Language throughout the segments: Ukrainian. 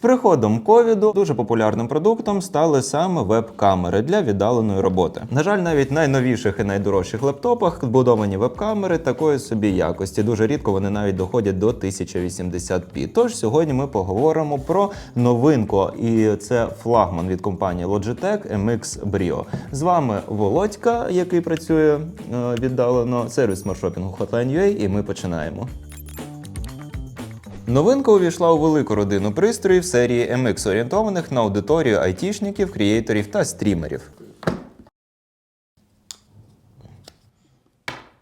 приходом ковіду дуже популярним продуктом стали саме веб-камери для віддаленої роботи. На жаль, навіть найновіших і найдорожчих лептопах вбудовані веб-камери такої собі якості. Дуже рідко вони навіть доходять до 1080p. Тож сьогодні ми поговоримо про новинку, і це флагман від компанії Logitech MX Brio. З вами Володька, який працює е, віддалено, сервіс смартшопінгу Hotline.ua, і ми починаємо. Новинка увійшла у велику родину пристроїв серії MX, орієнтованих на аудиторію айтішників, креаторів та стрімерів.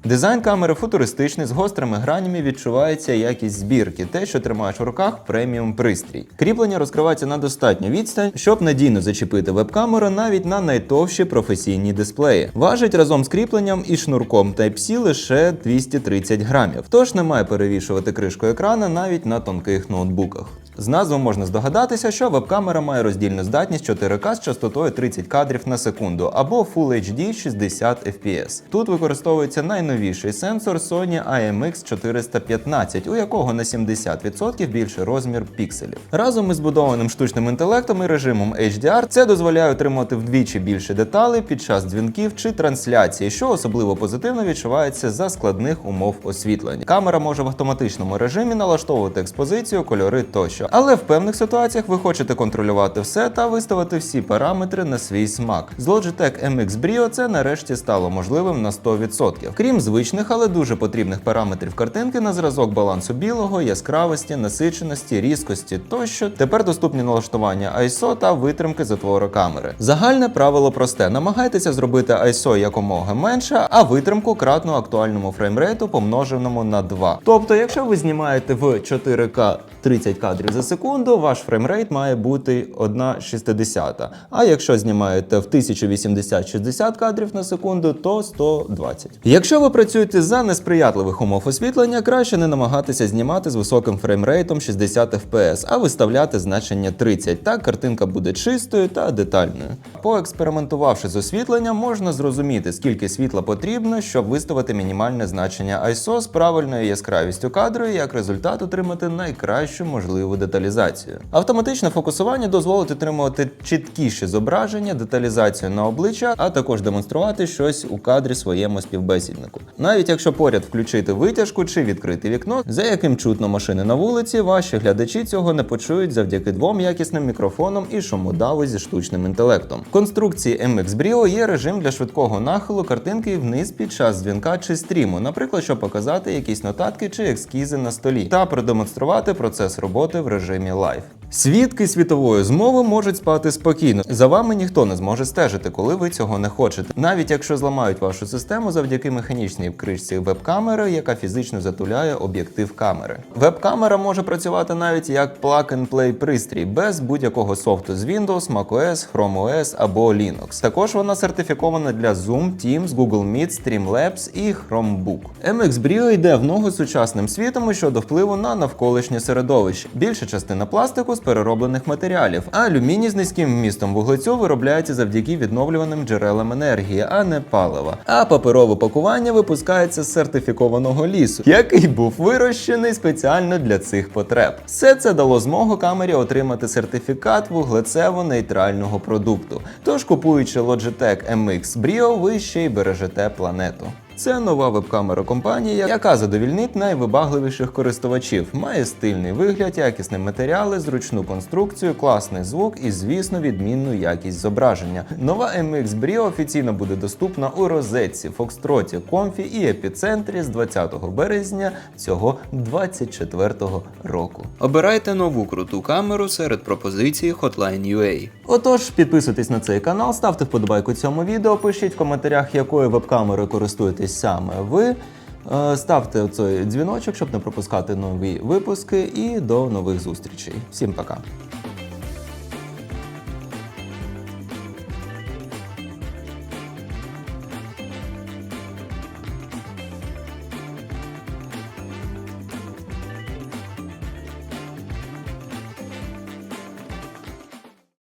Дизайн камери футуристичний, з гострими гранями відчувається якість збірки, те, що тримаєш в руках преміум пристрій. Кріплення розкривається на достатню відстань, щоб надійно зачепити веб-камеру навіть на найтовщі професійні дисплеї. Важить разом з кріпленням і шнурком Type-C лише 230 грамів, тож не має перевішувати кришку екрана навіть на тонких ноутбуках. З назви можна здогадатися, що веб-камера має роздільну здатність 4К з частотою 30 кадрів на секунду або Full HD 60 FPS. Тут використовується найновіший сенсор Sony IMX 415, у якого на 70% більший розмір пікселів. Разом із збудованим штучним інтелектом і режимом HDR це дозволяє отримати вдвічі більше деталей під час дзвінків чи трансляції, що особливо позитивно відчувається за складних умов освітлення. Камера може в автоматичному режимі налаштовувати експозицію, кольори тощо. Але в певних ситуаціях ви хочете контролювати все та виставити всі параметри на свій смак. З Logitech MX Brio це нарешті стало можливим на 100%. Крім звичних, але дуже потрібних параметрів картинки на зразок балансу білого, яскравості, насиченості, різкості тощо. Тепер доступні налаштування ISO та витримки затвору камери. Загальне правило просте: намагайтеся зробити ISO якомога менше, а витримку кратну актуальному фреймрейту помноженому на 2. Тобто, якщо ви знімаєте в 4К 30 кадрів за секунду, ваш фреймрейт має бути 1,60. А якщо знімаєте в 1080-60 кадрів на секунду, то 120. Якщо ви працюєте за несприятливих умов освітлення, краще не намагатися знімати з високим фреймрейтом 60 FPS, а виставляти значення 30. Так картинка буде чистою та детальною. Поекспериментувавши з освітленням, можна зрозуміти, скільки світла потрібно, щоб виставити мінімальне значення ISO з правильною яскравістю кадру і як результат отримати найкращу можливу деталізацію. Автоматичне фокусування дозволить отримувати чіткіші зображення, деталізацію на обличчя, а також демонструвати щось у кадрі своєму співбесіднику. Навіть якщо поряд включити витяжку чи відкрити вікно, за яким чутно машини на вулиці, ваші глядачі цього не почують завдяки двом якісним мікрофонам і шумодаву зі штучним інтелектом. В конструкції MX Brio є режим для швидкого нахилу картинки вниз під час дзвінка чи стріму, наприклад, щоб показати якісь нотатки чи ескізи на столі, та продемонструвати процес роботи в режимі Live. Свідки світової змови можуть спати спокійно. За вами ніхто не зможе стежити, коли ви цього не хочете. Навіть якщо зламають вашу систему завдяки механічній кришці веб-камери, яка фізично затуляє об'єктив камери. Веб-камера може працювати навіть як plug-and-play пристрій без будь-якого софту з Windows, macOS, Chrome OS або Linux. Також вона сертифікована для Zoom, Teams, Google Meet, Streamlabs і Chromebook. MX Brio йде в ногу з сучасним світом щодо впливу на навколишнє середовище. Більша частина пластику з перероблених матеріалів, а алюміній з низьким вмістом вуглецю виробляється завдяки відновлюваним джерелам енергії, а не палива. А паперове пакування випускається з сертифікованого лісу, який був вирощений спеціально для цих потреб. Все це дало змогу камері отримати сертифікат вуглецево-нейтрального продукту. Тож, купуючи Logitech MX Brio, ви ще й бережете планету. Це нова веб-камера компанії, яка задовільнить найвибагливіших користувачів. Має стильний вигляд, якісні матеріали, зручну конструкцію, класний звук і, звісно, відмінну якість зображення. Нова MX Brio офіційно буде доступна у розетці, Фокстроті, Комфі і епіцентрі з 20 березня цього 24 року. Обирайте нову круту камеру серед пропозицій Hotline UA. Отож, підписуйтесь на цей канал, ставте вподобайку цьому відео, пишіть в коментарях, якою веб-камерою користуєтесь саме ви. Е, Ставте цей дзвіночок, щоб не пропускати нові випуски, і до нових зустрічей. Всім пока!